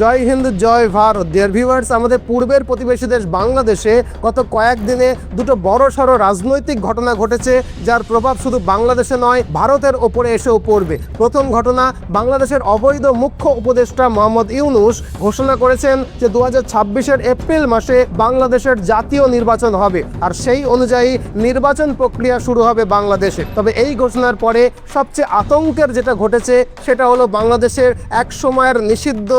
জয় হিন্দ, জয় Bharat. Dear viewers আমাদের পূর্বের প্রতিবেশী দেশ বাংলাদেশে গত কয়েকদিনে দুটো বড় সড়ো রাজনৈতিক ঘটনা ঘটেছে, যার প্রভাব শুধু বাংলাদেশে নয়, ভারতের ওপরে এসেও পড়বে। প্রথম ঘটনা, বাংলাদেশের অবৈধ মুখ্য উপদেষ্টা মোহাম্মদ ইউনুস ঘোষণা করেছেন যে দু হাজার এপ্রিল মাসে বাংলাদেশের জাতীয় নির্বাচন হবে, আর সেই অনুযায়ী নির্বাচন প্রক্রিয়া শুরু হবে বাংলাদেশে। তবে এই ঘোষণার পরে সবচেয়ে আতঙ্কের যেটা ঘটেছে, সেটা হলো বাংলাদেশের এক সময়ের নিষিদ্ধ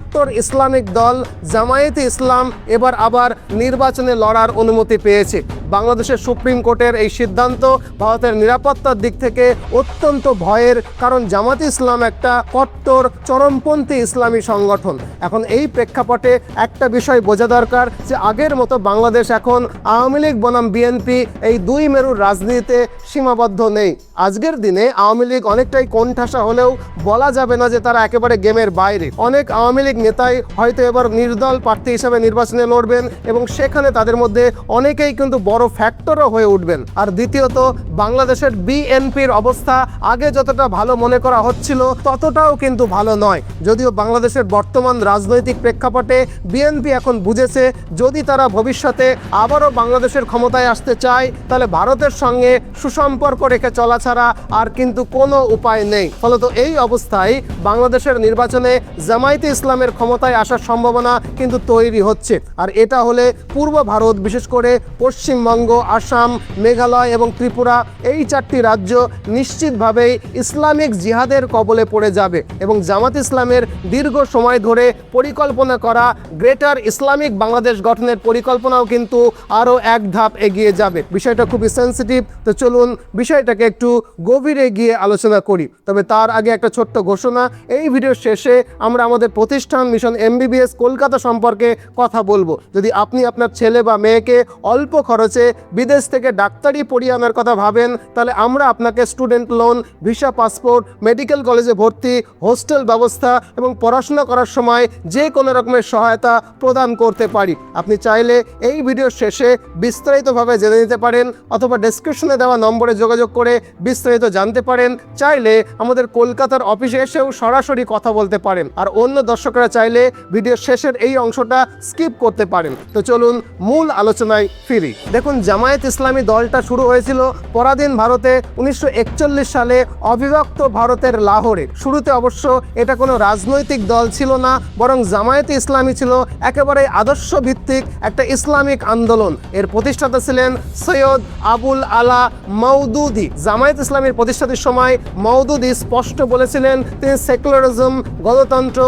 কট্টর ইসলামিক দল জামায়াতে ইসলাম এবার আবার নির্বাচনে লড়ার অনুমতি পেয়েছে। বাংলাদেশের সুপ্রিম কোর্টের এই সিদ্ধান্ত ভারতের নিরাপত্তার দিক থেকে অত্যন্ত ভয়ের কারণ জামাত ইসলাম একটা কট্টর, চরমপন্থী ইসলামী সংগঠন। এখন এই প্রেক্ষাপটে একটা বিষয় বোঝা দরকার যে আগের মতো বাংলাদেশ এখন আওয়ামী লীগ বনাম বিএনপি এই দুই মেরুর রাজনীতিতে সীমাবদ্ধ নেই। আজকের দিনে আওয়ামী লীগ অনেকটাই কোণঠাসা হলেও বলা যাবে না যে তারা একেবারে গেমের বাইরে। অনেক আওয়ামী লীগ নেতাই হয়তো এবার নির্দল প্রার্থী হিসাবে নির্বাচনে লড়বেন এবং সেখানে তাদের মধ্যে অনেকেই কিন্তু বড় ফ্যাক্টরও হয়ে উঠবেন। আর দ্বিতীয়ত, বাংলাদেশের বিএনপির অবস্থা আগে যতটা ভালো মনে করা হচ্ছিল, ততটাও কিন্তু ভালো নয়। যদিও বাংলাদেশের বর্তমান রাজনৈতিক প্রেক্ষাপটে বিএনপি এখন বুঝেছে, যদি তারা ভবিষ্যতে আবারও বাংলাদেশের ক্ষমতায় আসতে চায়, তাহলে ভারতের সঙ্গে সুসম্পর্ক রেখে চলা ছাড়া আর কিন্তু কোনো উপায় নেই। ফলত এই অবস্থায় বাংলাদেশের নির্বাচনে জামায়াতে ইসলামের ক্ষমতায় আসার সম্ভাবনা কিন্তু তৈরি হচ্ছে। আর এটা হলে পূর্ব ভারত, বিশেষ করে পশ্চিমবঙ্গ, আসাম, মেঘালয় এবং ত্রিপুরা এই চারটি রাজ্য নিশ্চিতভাবেই ইসলামিক জিহাদের কবলে পড়ে যাবে এবং জামাত ইসলামের দীর্ঘ সময় ধরে পরিকল্পনা করা গ্রেটার ইসলামিক বাংলাদেশ গঠনের পরিকল্পনাও কিন্তু আরও এক ধাপ এগিয়ে যাবে। বিষয়টা খুবই সেন্সিটিভ তো চলুন বিষয়টাকে একটু গভীরে গিয়ে আলোচনা করি। তবে তার আগে একটা ছোট্ট ঘোষণা, এই ভিডিওর শেষে আমরা আমাদের প্রতিষ্ঠান মিশন এমবিবিএস কলকাতা সম্পর্কে কথা বলব। যদি আপনি আপনার ছেলে বা মেয়েকে অল্প খরচে বিদেশ থেকে ডাক্তারি পড়িয়ে আনার কথা ভাবেন, তাহলে আমরা আপনাকে student loan visa passport medical কলেজে ভর্তি হোস্টেল ব্যবস্থা এবং পড়াশোনা করার সময় যে কোনো রকমের সহায়তা প্রদান করতে পারি। আপনি চাইলে এই ভিডিওর শেষে বিস্তারিতভাবে জেনে নিতে পারেন অথবা ডেসক্রিপশনে দেওয়া নম্বরে যোগাযোগ করে বিস্তারিত জানতে পারেন। চাইলে আমাদের কলকাতার অফিসে এসেও সরাসরি কথা বলতে পারেন। আর অন্য দর্শকরা চাইলে ভিডিওর শেষের এই অংশটা স্কিপ করতে পারেন। তো চলুন মূল আলোচনায় ফিরি। দেখুন, জামায়াত ইসলামী দলটা শুরু হয়েছিল পরাধীন ভারতে উনিশশো একচল্লিশ সালে অবিভক্ত ভারতের লাহোরে। শুরুতে অবশ্য এটা কোনো রাজনৈতিক দল ছিল না, বরং জামায়াতে ইসলামী ছিল একেবারে আদর্শ ভিত্তিক একটা ইসলামিক আন্দোলন। এর প্রতিষ্ঠাতা ছিলেন সৈয়দ আবুল আলা মৌদুদি জামায়াত ইসলামের প্রতিষ্ঠাতির সময় মৌদুদি স্পষ্ট বলেছিলেন, তিনি সেকুলারিজম, গণতন্ত্র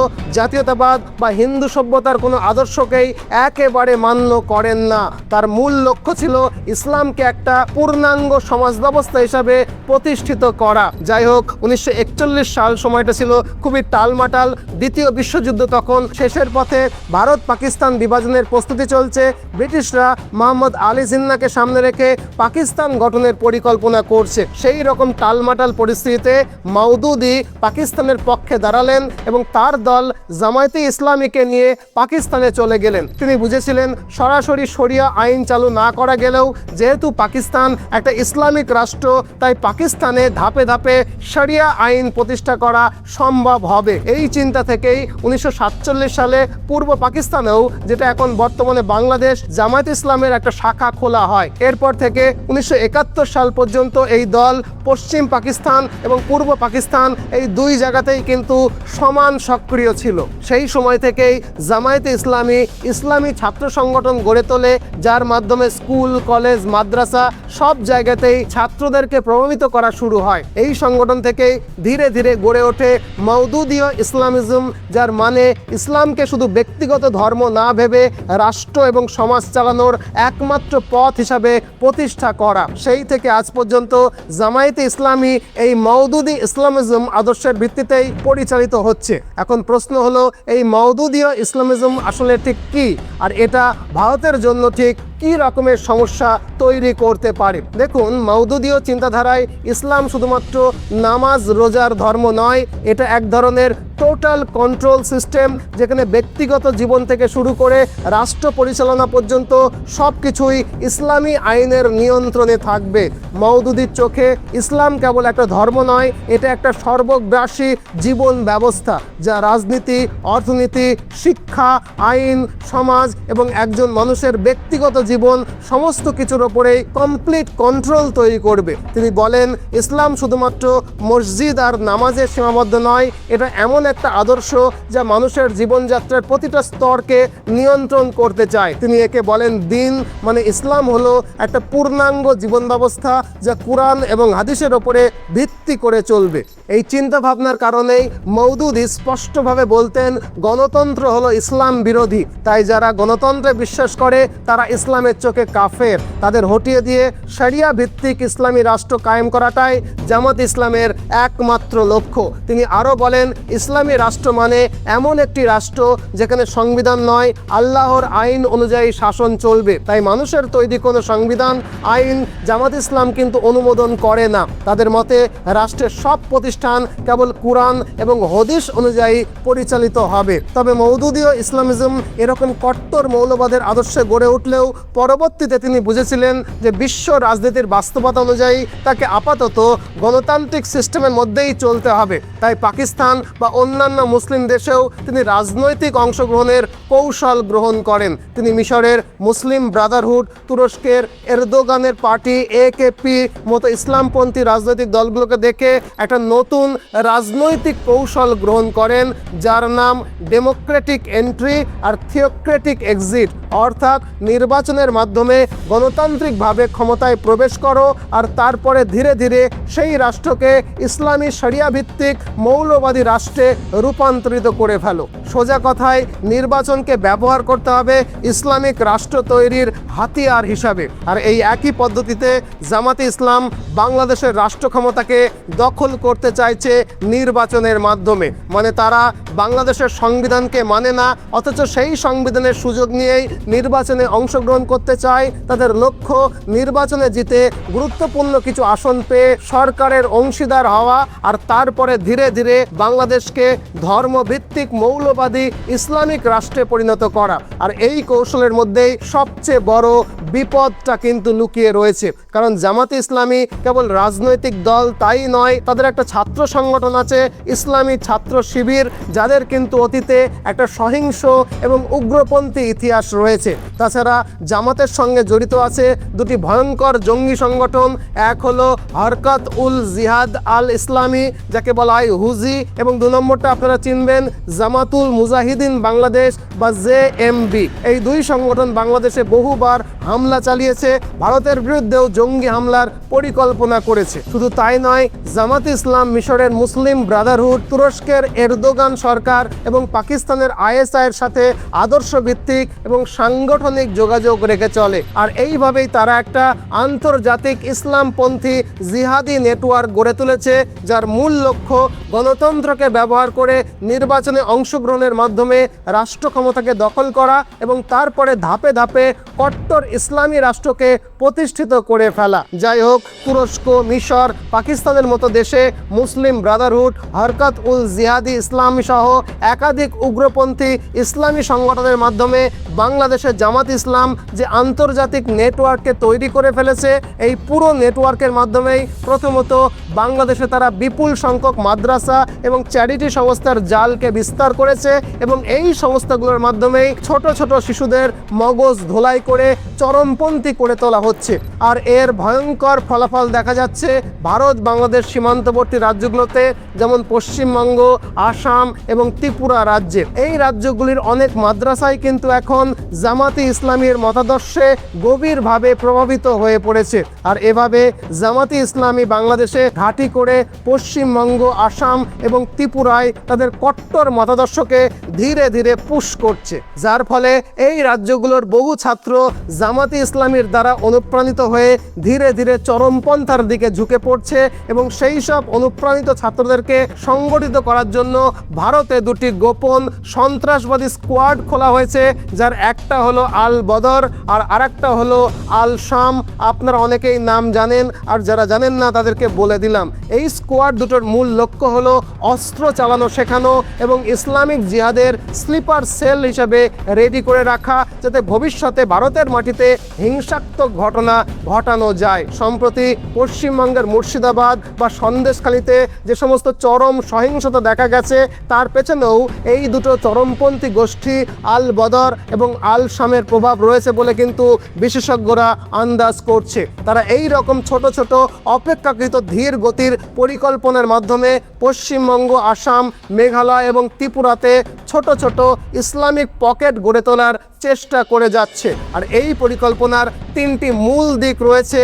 জাতীয়তাবাদ বা হিন্দু সভ্যতার কোনো আদর্শকেই একেবারে মান্য করেন না। তার মূল লক্ষ্য ছিল ইসলামকে একটা পূর্ণাঙ্গ সমাজ ব্যবস্থা হিসাবে প্রতিষ্ঠিত করা। যাই হোক, উনিশশো একচল্লিশ সাল সময়টা ছিল খুবই টালমাটাল। দ্বিতীয় বিশ্বযুদ্ধ তখন শেষের পথে ভারত পাকিস্তান বিভাজনের প্রস্তুতি চলছে। ব্রিটিশরা মোহাম্মদ আলী জিন্নাকে সামনে রেখে পাকিস্তান গঠনের পরিকল্পনা করছে। সেই রকম টালমাটাল পরিস্থিতিতে মাউদুদি পাকিস্তানের পক্ষে দাঁড়ালেন এবং তার দল জামায়াতে ইসলামীকে নিয়ে পাকিস্তানে চলে গেলেন। তিনি বুঝেছিলেন, সরাসরি শরিয়া আইন চালু না করা গেলেও যেহেতু পাকিস্তান একটা ইসলামিক রাষ্ট্র, তাই পাকিস্তানে ধাপে ধাপে শরিয়া আইন প্রতিষ্ঠা করা সম্ভব হবে। এই চিন্তা থেকেই উনিশশো সাতচল্লিশ সালে পূর্ব পাকিস্তানেও, যেটা এখন বর্তমানে বাংলাদেশ, জামায়াত ইসলামের একটা শাখা খোলা হয়। এরপর থেকে উনিশশো একাত্তর সাল পর্যন্ত এই দল পশ্চিম পাকিস্তান এবং পূর্ব পাকিস্তান এই দুই জায়গাতেই কিন্তু সমান সক্রিয় ছিল। সেই সময় থেকেই জামায়াতে ইসলামী ইসলামী ছাত্র সংগঠন গড়ে তোলে, যার মাধ্যমে স্কুল, কলেজ, মাদ্রাসা সব জায়গাতেই ছাত্রদেরকে প্রভাবিত করা শুরু হয়। এই সংগঠন থেকেই ধীরে ধীরে গড়ে ওঠে মৌদুদীয় ইসলামিজম, যার মানে ইসলামকে শুধু ব্যক্তিগত ধর্ম না ভেবে রাষ্ট্র এবং সমাজ চালানোর একমাত্র পথ হিসাবে প্রতিষ্ঠা করা। সেই থেকে আজ পর্যন্ত জামায়াতে ইসলামী এই মৌদুদি ইসলামিজম আদর্শের ভিত্তিতেই পরিচালিত হচ্ছে। এখন প্রশ্ন হলো এই মৌদুদীয় ইসলামিজম আসলে ঠিক কি? আর এটা ভারতের জন্য ঠিক কি রকমের সমস্যা তৈরি করতে পারে? দেখুন মৌদুদীয় চিন্তাধারায় ইসলাম শুধুমাত্র নামাজ, রোজার ধর্ম নয়, এটা এক ধরনের টোটাল কন্ট্রোল সিস্টেম যেখানে ব্যক্তিগত জীবন থেকে শুরু করে রাষ্ট্র পরিচালনা পর্যন্ত সব কিছুই ইসলামী আইনের নিয়ন্ত্রণে থাকবে। মৌদুদির চোখে ইসলাম কেবল একটা ধর্ম নয়, এটা একটা সর্বগ্রাসী জীবন ব্যবস্থা, যা রাজনীতি, অর্থনীতি, শিক্ষা, আইন, সমাজ এবং একজন মানুষের ব্যক্তিগত জীবন সমস্ত কিছুর ওপরেই কমপ্লিট কন্ট্রোল তৈরি করবে। তিনি বলেন, ইসলাম শুধুমাত্র মসজিদ আর নামাজের সীমাবদ্ধ নয়, এটা এমন একটা আদর্শ যা মানুষের জীবনযাত্রার প্রতিটা স্তরকে নিয়ন্ত্রণ করতে চায়। তিনি একে বলেন, দিন মানে ইসলাম হলো একটা পূর্ণাঙ্গ জীবন ব্যবস্থা যা কোরআন এবং হাদিসের ওপরে ভিত্তি করে চলবে। এই চিন্তা ভাবনার কারণেই মৌদুদ স্পষ্টভাবে বলতেন, গণতন্ত্র হলো ইসলাম বিরোধী। তাই যারা গণতন্ত্রে বিশ্বাস করে, তারা ইসলামের চোখে কাফের। তাদের হটিয়ে দিয়ে শরিয়া ভিত্তিক ইসলামী রাষ্ট্র কায়েম করাটাই জামাত ইসলামের একমাত্র লক্ষ্য। তিনি আরও বলেন, ইসলামী রাষ্ট্র মানে এমন একটি রাষ্ট্র যেখানে সংবিধান নয়, আল্লাহর আইন অনুযায়ী শাসন চলবে। তাই মানুষের তৈরি কোনো সংবিধান, আইন, জামাত ইসলাম কিন্তু অনুমোদন করে না। তাদের মতে, রাষ্ট্রের সব প্রতিষ্ঠান কেবল কোরআন এবং হদিস অনুযায়ী পরিচালিত হবে। তবে মৌদুদীয় ইসলামিজম এরকম কট্টর মৌলবাদের আদর্শে গড়ে উঠলেও পরবর্তীতে তিনি বুঝেছিলেন যে বিশ্ব রাজনীতির বাস্তবতা অনুযায়ী তাকে আপাতত গণতান্ত্রিক সিস্টেমের মধ্যেই চলতে হবে। তাই পাকিস্তান বা অন্যান্য মুসলিম দেশেও তিনি রাজনৈতিক অংশগ্রহণের কৌশল গ্রহণ করেন। তিনি মিশরের মুসলিম ব্রাদারহুড, তুরস্কের এরদোগানের পার্টি একেপি মতো ইসলামপন্থী রাজনৈতিক দলগুলোকে দেখে একটা নতুন রাজনৈতিক কৌশল গ্রহণ করেন, যার নাম ডেমোক্রেটিক এন্ট্রি আর থিওক্রেটিক এক্সিট। অর্থাৎ নির্বাচনের মাধ্যমে গণতান্ত্রিকভাবে ক্ষমতায় প্রবেশ করো আর তারপরে ধীরে ধীরে সেই রাষ্ট্রকে ইসলামী ভিত্তিক মৌলবাদী রাষ্ট্রে রূপান্তরিত করে ফেলো। সোজা কথায় নির্বাচনকে ব্যবহার করতে হবে ইসলামিক রাষ্ট্র তৈরির হাতিয়ার হিসাবে। আর এই একই পদ্ধতিতে জামাতে ইসলাম বাংলাদেশের রাষ্ট্র ক্ষমতাকে দখল করতে চাইছে নির্বাচনের মাধ্যমে। মানে তারা বাংলাদেশের সংবিধানকে মানে না, অথচ সেই সংবিধানের সুযোগ নিয়েই নির্বাচনে অংশগ্রহণ করতে চায়, তাদের লক্ষ্য নির্বাচনে জিতে গুরুত্বপূর্ণ কিছু আসন পেয়ে সরকারের অংশীদার হওয়া আর তারপরে ধীরে ধীরে বাংলাদেশকে ধর্মভিত্তিক মৌলবাদী ইসলামিক রাষ্ট্রে পরিণত করা। আর এই কৌশলের মধ্যেই সবচেয়ে বড় বিপদটা কিন্তু লুকিয়ে রয়েছে। কারণ জামাতে ইসলামী কেবল রাজনৈতিক দল তাই নয়, তাদের একটা ছাত্র সংগঠন আছে, ইসলামী ছাত্র শিবির, যাদের কিন্তু অতীতে একটা সহিংস এবং উগ্রপন্থী ইতিহাস রয়েছে। তাছাড়া জামাতের সঙ্গে জড়িত আছে দুটি ভয়ঙ্কর জঙ্গি সংগঠন। এক হলো হরকত উল জিহাদ আল ইসলামী, যাকে বলা হয় হুজি, এবং দু নম্বরটা আপনারা চিনবেন জামাতুল মুজাহিদিন বাংলাদেশ বা জে এই দুই সংগঠন বাংলাদেশে বহুবার হামলা চালিয়েছে, ভারতের বিরুদ্ধেও জঙ্গি হামলার পরিকল্পনা করেছে। শুধু তাই নয়, জামাত ইসলাম মিশরের মুসলিম ব্রাদারহুড, তুরস্কের এরদোগান সরকার এবং পাকিস্তানের আইএসআইয়ের সাথে আদর্শ ভিত্তিক এবং সাংগঠনিক যোগাযোগ রেখে চলে। আর এইভাবেই তারা একটা আন্তর্জাতিক ইসলামপন্থী জিহাদি নেটওয়ার্ক গড়ে তুলেছে, যার মূল লক্ষ্য গণতন্ত্রকে ব্যবহার করে নির্বাচনে অংশগ্রহণের মাধ্যমে রাষ্ট্র ক্ষমতাকে দখল করা এবং তারপরে ধাপে ধাপে কট্টর ইসলামী রাষ্ট্রকে প্রতিষ্ঠিত করে ফেলা। যাই হোক, তুরস্ক, মিশর, পাকিস্তানের মতো দেশে মুসলিম ব্রাদারহুড, হরকত উল জিহাদি ইসলাম সহ একাধিক উগ্রপন্থী ইসলামী সংগঠনের মাধ্যমে বাংলাদেশের জামাত ইসলাম যে আন্তর্জাতিক নেটওয়ার্ককে তৈরি করে ফেলেছে, এই পুরো নেটওয়ার্কের মাধ্যমেই প্রথমত বাংলাদেশে তারা বিপুল সংখ্যক মাদ্রাসা এবং চ্যারিটি সংস্থার জালকে বিস্তার করেছে এবং এই সংস্থাগুলোর মাধ্যমেই ছোট ছোট শিশুদের মগজ ধোলাই করে চরমপন্থী করে তোলা হচ্ছে। আর এর ভয়ঙ্কর ফলাফল দেখা যাচ্ছে ভারত, বাংলাদেশ সীমান্তবর্তী রাজ্যগুলোতে, যেমন পশ্চিমবঙ্গ, আসাম এবং ত্রিপুরা রাজ্যে। এই রাজ্যগুলির অনেক মাদ্রাসাই কিন্তু এখন জামাতি ইসলামীর মতাদর্শে গভীরভাবে প্রভাবিত হয়ে পড়েছে। আর এভাবে জামাতি ইসলামী বাংলাদেশে ঘাঁটি করে পশ্চিমবঙ্গ, আসাম এবং ত্রিপুরায় তাদের কট্টর মতাদর্শকে ধীরে ধীরে পুশ করছে। যার ফলে এই রাজ্যগুলোর বহু ছাত্র জামাতি ইসলামীর দ্বারা অনুপ্রাণিত হয়ে ধীরে ধীরে চরমপন্থার দিকে ঝুঁকে পড়ছে এবং সেই সব অনুপ্রাণিত অনুপ্রাণিত ছাত্রদেরকে সংগঠিত করার জন্য ভারতে দুটি গোপন সন্ত্রাসবাদী স্কোয়াড খোলা হয়েছে, যার একটা হলো আল বদর আর আরেকটা হলো আল শাম আপনারা অনেকেই নাম জানেন, আর যারা জানেন না তাদেরকে বলে দিলাম। এই স্কোয়াড দুটোর মূল লক্ষ্য হলো অস্ত্র চালানো শেখানো এবং ইসলামিক জিহাদের স্লিপার সেল হিসেবে রেডি করে রাখা, যাতে ভবিষ্যতে ভারতের মাটিতে হিংসাত্মক ঘটনা ঘটানো যায়। সম্প্রতি পশ্চিমবঙ্গের মুর্শিদাবাদ বা সন্দেশখালীতে যে সমস্ত চরম সহিংসতা দেখা গেছে, তার পেছনেও এই দুটো চরমপন্থী গোষ্ঠী আল বদর এবং আল শামের প্রভাব রয়েছে বলে কিন্তু বিশেষজ্ঞরা আন্দাজ করছে। তারা এই রকম ছোট ছোট, অপেক্ষাকৃত ধীর গতির পরিকল্পনার মাধ্যমে পশ্চিমবঙ্গ, আসাম, মেঘালয় এবং ত্রিপুরাতে ছোট ছোট ইসলামিক পকেট গড়ে তোলার চেষ্টা করে যাচ্ছে। আর এই পরিকল্পনার তিনটি মূল দিক রয়েছে।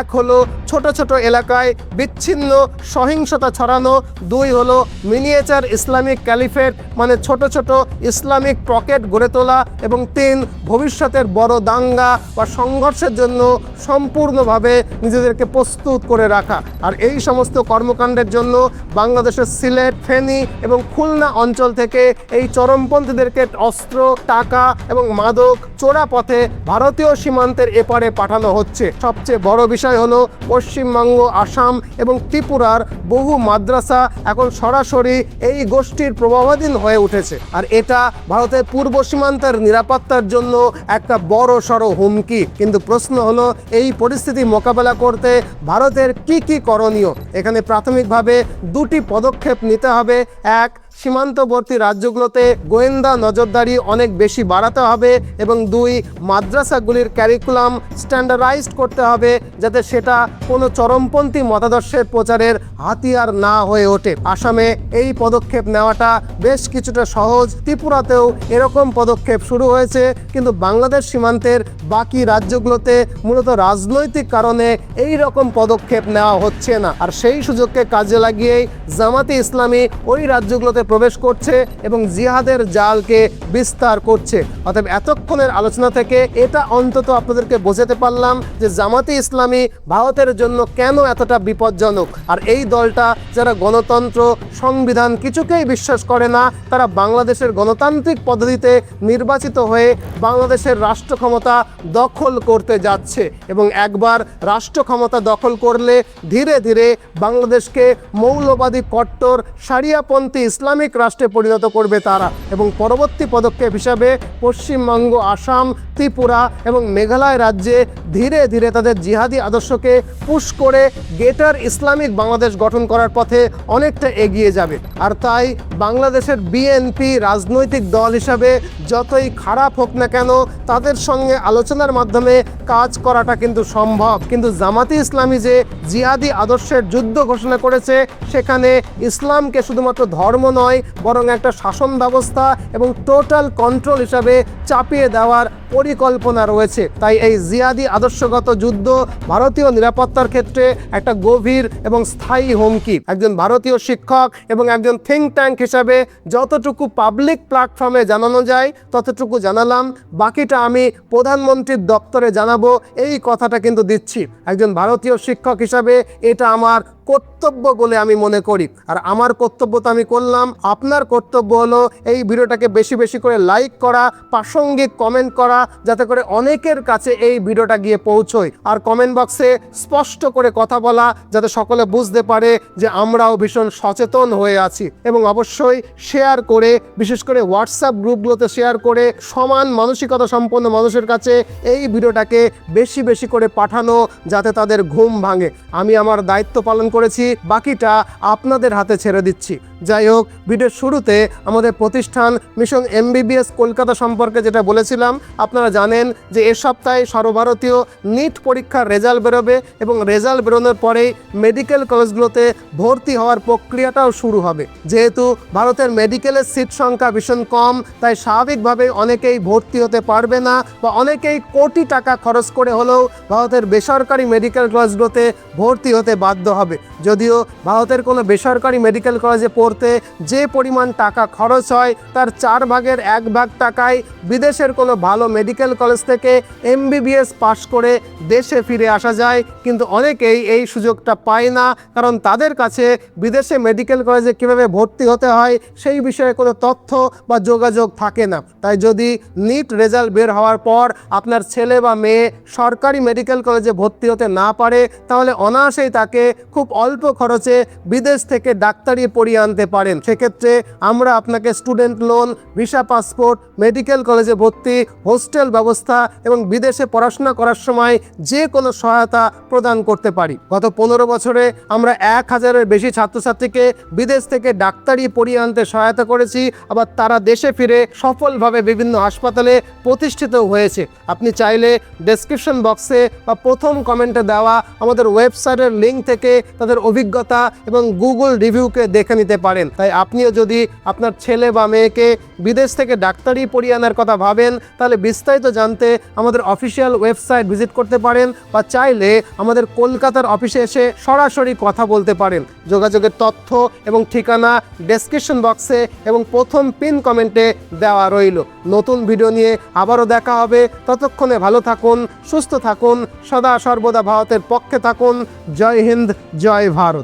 এক হলো ছোট ছোট এলাকায় বিচ্ছিন্ন সহিংসতা ছড়ানো। দুই হলো মিনিয়েচার ইসলামিক ক্যালিফেট মানে ছোট ছোট ইসলামিক পকেট গড়ে তোলা। এবং তিন ভবিষ্যতের বড় দাঙ্গা বা সংঘর্ষের জন্য সম্পূর্ণভাবে নিজেদেরকে প্রস্তুত করে রাখা। আর এই সমস্ত কর্মকাণ্ডের জন্য বাংলাদেশের সিলেট, ফেনী এবং খুলনা অঞ্চল থেকে এই চরমপন্থীদেরকে অস্ত্র, টাকা এবং মাদক চোরা পথে ভারতীয় সীমান্তের এপারে পাঠানো হচ্ছে। সবচেয়ে বড় বিষয় হলো পশ্চিমবঙ্গ, আসাম এবং ত্রিপুরার বহু মাদ্রাসা এখন সরাসরি এই গোষ্ঠীর প্রভাবাধীন হয়ে উঠেছে। আর এটা ভারতের পূর্ব সীমান্তের নিরাপত্তার জন্য একটা বড় সড়ো হুমকি। কিন্তু প্রশ্ন হলো, এই পরিস্থিতি মোকাবেলা করতে ভারতের কি কি করণীয়? এখানে প্রাথমিকভাবে দুটি পদক্ষেপ নিতে হবে। এক সীমান্তবর্তী রাজ্যগুলোতে গোয়েন্দা নজরদারি অনেক বেশি বাড়াতে হবে এবং দুই, মাদ্রাসাগুলির ক্যারিকুলাম স্ট্যান্ডার্ডাইজড করতে হবে যাতে সেটা কোনো চরমপন্থী মতাদর্শের প্রচারের হাতিয়ার না হয়ে ওঠে। আসামে এই পদক্ষেপ নেওয়াটা বেশ কিছুটা সহজ। ত্রিপুরাতেও এরকম পদক্ষেপ শুরু হয়েছে, কিন্তু বাংলাদেশ সীমান্তের বাকি রাজ্যগুলোতে মূলত রাজনৈতিক কারণে এই রকম পদক্ষেপ নেওয়া হচ্ছে না। আর সেই সুযোগকে কাজে লাগিয়েই জামাতে ইসলামী ওই রাজ্যগুলোতে প্রবেশ করছে এবং জিহাদের জালকে বিস্তার করছে। অতএব এতক্ষণের আলোচনা থেকে এটা অন্তত আপনাদেরকে বোঝাতে পারলাম যে জামাতে ইসলামী ভারতের জন্য কেন এতটা বিপজ্জনক। আর এই দলটা যারা গণতন্ত্র, সংবিধান কিছুকেই বিশ্বাস করে না, তারা বাংলাদেশের গণতান্ত্রিক পদ্ধতিতে নির্বাচিত হয়ে বাংলাদেশের রাষ্ট্র ক্ষমতা দখল করতে যাচ্ছে এবং একবার রাষ্ট্র ক্ষমতা দখল করলে ধীরে ধীরে বাংলাদেশকে মৌলবাদী কট্টর, সারিয়াপন্থী ইসলামিক রাষ্ট্রে পরিণত করবে তারা এবং পরবর্তী পদক্ষেপ হিসাবে পশ্চিমবঙ্গ, আসাম, ত্রিপুরা এবং মেঘালয় রাজ্যে ধীরে ধীরে তাদের জিহাদি আদর্শকে পুশ করে গেটার ইসলামিক বাংলাদেশ গঠন করার পথে অনেকটা এগিয়ে যাবে। আর তাই বাংলাদেশের বিএনপি রাজনৈতিক দল হিসাবে যতই খারাপ হোক না কেন তাদের সঙ্গে আলোচনার মাধ্যমে কাজ করাটা কিন্তু সম্ভব। কিন্তু জামাতি ইসলামী যে জিহাদি আদর্শের যুদ্ধ ঘোষণা করেছে, সেখানে ইসলামকে শুধুমাত্র ধর্ম নয় বরং একটা শাসন ব্যবস্থা এবং টোটাল কন্ট্রোল হিসাবে চাপিয়ে দেওয়ার পরিকল্পনা রয়েছে। তাই এই জিয়াদি আদর্শগত যুদ্ধ ভারতীয় নিরাপত্তার ক্ষেত্রে একটা গভীর এবং স্থায়ী হুমকি। একজন ভারতীয় শিক্ষক এবং একজন থিঙ্ক ট্যাঙ্ক হিসাবে যতটুকু পাবলিক প্ল্যাটফর্মে জানানো যায়, ততটুকু জানালাম। বাকিটা আমি প্রধানমন্ত্রীর দপ্তরে জানাব, এই কথাটা কিন্তু দিচ্ছি। একজন ভারতীয় শিক্ষক হিসাবে এটা আমার কর্তব্য বলে আমি মনে করি। আর আমার কর্তব্য তো আমি করলাম। আপনার কর্তব্য হলো এই ভিডিওটাকে বেশি বেশি করে লাইক করা, প্রাসঙ্গিক কমেন্ট করা, যাতে করে অনেকের কাছে এই ভিডিওটা গিয়ে পৌঁছয়। আর কমেন্ট বক্সে স্পষ্ট করে কথা বলা, যাতে সকলে বুঝতে পারে যে আমরাও ভীষণ সচেতন হয়ে আছি। এবং অবশ্যই শেয়ার করে, বিশেষ করে হোয়াটসঅ্যাপ গ্রুপগুলোতে শেয়ার করে, সমান মানসিকতা সম্পন্ন মানুষের কাছে এই ভিডিওটাকে বেশি বেশি করে পাঠানো, যাতে তাদের ঘুম ভাঙে। আমি আমার দায়িত্ব পালন করেছি, বাকিটা আপনাদের হাতে ছেড়ে দিচ্ছি। যাই হোক, ভিডিওর শুরুতে আমাদের প্রতিষ্ঠান মিশন এমবিবিএস কলকাতা সম্পর্কে যেটা বলেছিলাম, আপনারা জানেন যে এ সপ্তাহে সর্বভারতীয় নিট পরীক্ষার রেজাল্ট বেরোবে এবং রেজাল্ট বেরোনোর পরেই মেডিকেল কলেজগুলোতে ভর্তি হওয়ার প্রক্রিয়াটাও শুরু হবে। যেহেতু ভারতের মেডিকেলের সিট সংখ্যা ভীষণ কম, তাই স্বাভাবিকভাবে অনেকেই ভর্তি হতে পারবে না বা অনেকেই কোটি টাকা খরচ করে হলেও ভারতের বেসরকারি মেডিকেল কলেজগুলোতে ভর্তি হতে বাধ্য হবে। যদিও ভারতের কোনো বেসরকারি মেডিকেল কলেজে পড়তে যে পরিমাণ টাকা খরচ হয়, তার চার ভাগের এক ভাগ টাকায় বিদেশের কোনো ভালো মেডিকেল কলেজ থেকে এমবিবিএস পাশ করে দেশে ফিরে আসা যায়। কিন্তু অনেকেই এই সুযোগটা পায় না, কারণ তাদের কাছে বিদেশে মেডিকেল কলেজে কীভাবে ভর্তি হতে হয় সেই বিষয়ে কোনো তথ্য বা যোগাযোগ থাকে না। তাই যদি নিট রেজাল্ট বের হওয়ার পর আপনার ছেলে বা মেয়ে সরকারি মেডিকেল কলেজে ভর্তি হতে না পারে, তাহলে অনায়াসেই তাকে খুব অল্প খরচে বিদেশ থেকে ডাক্তারি পড়িয়ে আনতে পারেন। সেক্ষেত্রে আমরা আপনাকে student loan visa passport medical কলেজে ভর্তি হোস্টেল ব্যবস্থা এবং বিদেশে পড়াশোনা করার সময় যে কোনো সহায়তা প্রদান করতে পারি। গত পনেরো বছরে আমরা এক হাজারের বেশি ছাত্রছাত্রীকে বিদেশ থেকে ডাক্তারি পড়িয়ে আনতে সহায়তা করেছি, আবার তারা দেশে ফিরে সফলভাবে বিভিন্ন হাসপাতালে প্রতিষ্ঠিত হয়েছে। আপনি চাইলে ডেসক্রিপশন বক্সে বা প্রথম কমেন্টে দেওয়া আমাদের ওয়েবসাইটের লিঙ্ক থেকে তাদের অভিজ্ঞতা এবং গুগল রিভিউকে দেখে নিতে পারেন। তাই আপনিও যদি আপনার ছেলে বা মেয়েকে বিদেশ থেকে ডাক্তারি পড়িয়ে আনার কথা ভাবেন, তাহলে বিস্তারিত জানতে আমাদের অফিসিয়াল ওয়েবসাইট ভিজিট করতে পারেন বা চাইলে আমাদের কলকাতার অফিসে এসে সরাসরি কথা বলতে পারেন। যোগাযোগের তথ্য এবং ঠিকানা ডেসক্রিপশন বক্সে এবং প্রথম পিন কমেন্টে দেওয়া রইল। নতুন ভিডিও নিয়ে আবারও দেখা হবে। ততক্ষণে ভালো থাকুন, সুস্থ থাকুন, সদা সর্বদা ভারতের পক্ষে থাকুন। জয় হিন্দ জয় ভারত।